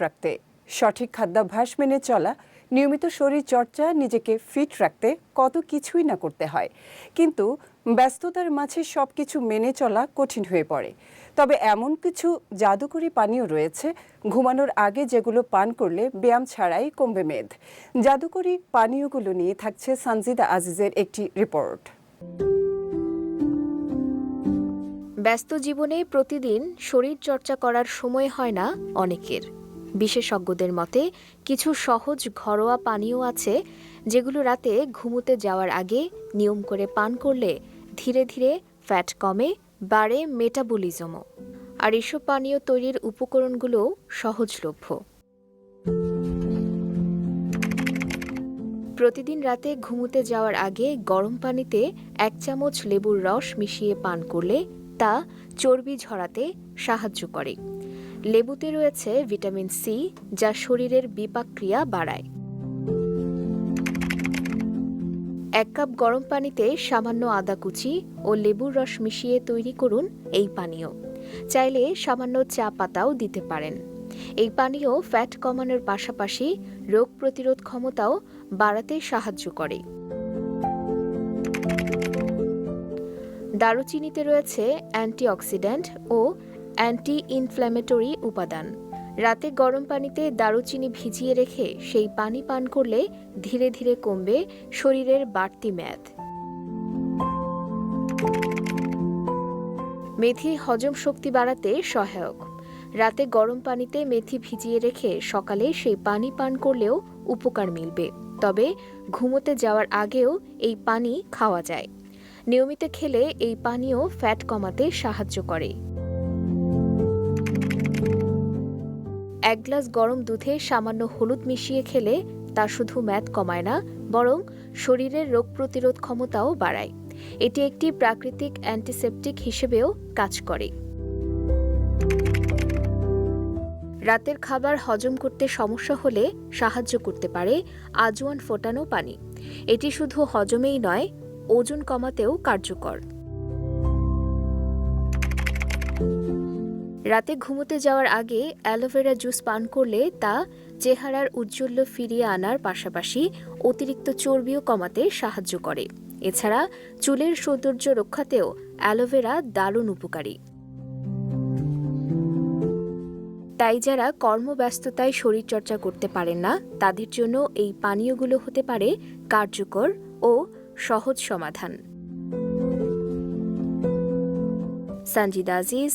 রাখতে। সঠিক খাদ্যাভ্যাস মেনে চলা, নিয়মিত শরীর চর্চা, নিজেকে ফিট রাখতে কত কিছুই না করতে হয়। কিন্তু ব্যস্ততার মাঝে সব কিছু মেনে চলা কঠিন হয়ে পড়ে। তবে এমন কিছু জাদুকরি পানীয় রয়েছে, ঘুমানোর আগে যেগুলো পান করলে ব্যায়াম ছাড়াই কমবে মেদ। জাদুকরি পানীয়গুলো নিয়ে থাকছে সানজিদা আজিজের একটি রিপোর্ট। ব্যস্ত জীবনে প্রতিদিন শরীর চর্চা করার সময় হয় না অনেকের। বিশেষজ্ঞদের মতে, কিছু সহজ ঘরোয়া পানীয় আছে যেগুলো রাতে ঘুমোতে যাওয়ার আগে নিয়ম করে পান করলে ধীরে ধীরে ফ্যাট কমে, বাড়ে মেটাবলিজমও। আর এসব পানীয় তৈরির উপকরণগুলো সহজলভ্য। প্রতিদিন রাতে ঘুমোতে যাওয়ার আগে গরম পানিতে এক চামচ লেবুর রস মিশিয়ে পান করলে তা চর্বি ঝরাতে সাহায্য করে। লেবুতে রয়েছে ভিটামিন সি, যা শরীরের বিপাক ক্রিয়া বাড়ায়। এক কাপ গরম পানিতে সামান্য আদা কুচি ও লেবুর রস মিশিয়ে তৈরি করুন এই পানীয়। চাইলে সামান্য চা পাতাও দিতে পারেন। এই পানীয় ফ্যাট কমানোর পাশাপাশি রোগ প্রতিরোধ ক্ষমতাও বাড়াতে সাহায্য করে। দারুচিনিতে রয়েছে অ্যান্টিঅক্সিডেন্ট ও অ্যান্টি ইনফ্ল্যামেটরি উপাদান। রাতে গরম পানিতে দারুচিনি ভিজিয়ে রেখে সেই পানি পান করলে ধীরে ধীরে কমবে শরীরের বাড়তি মেদ মেথি হজম শক্তি বাড়াতে সহায়ক। রাতে গরম পানিতে মেথি ভিজিয়ে রেখে সকালে সেই পানি পান করলেও উপকার মিলবে। তবে ঘুমোতে যাওয়ার আগেও এই পানি খাওয়া যায়। নিয়মিত খেলে এই পানীয় ফ্যাট কমাতে সাহায্য করে। এক গ্লাস গরম দুধে সামান্য হলুদ মিশিয়ে খেলে তা শুধু ম্যাদ কমায় না, বরং শরীরের রোগ প্রতিরোধ ক্ষমতাও বাড়ায়। এটি একটি প্রাকৃতিক অ্যান্টিসেপটিক হিসেবেও কাজ করে। রাতের খাবার হজম করতে সমস্যা হলে সাহায্য করতে পারে আজওয়ান ফোটানো পানি। এটি শুধু হজমেই নয়, ওজন কমাতেও কার্যকর। রাতে ঘুমোতে যাওয়ার আগে অ্যালোভেরা জুস পান করলে তা চেহারার উজ্জ্বল্য ফিরিয়ে আনার পাশাপাশি অতিরিক্ত চর্বিও কমাতে সাহায্য করে। এছাড়া চুলের সৌন্দর্য রক্ষাতেও অ্যালোভেরা দারুণ উপকারী। তাই যারা কর্মব্যস্ততায় শরীরচর্চা করতে পারেন না, তাদের জন্য এই পানীয়গুলো হতে পারে কার্যকর ও সহজ সমাধান। Sanjida Aziz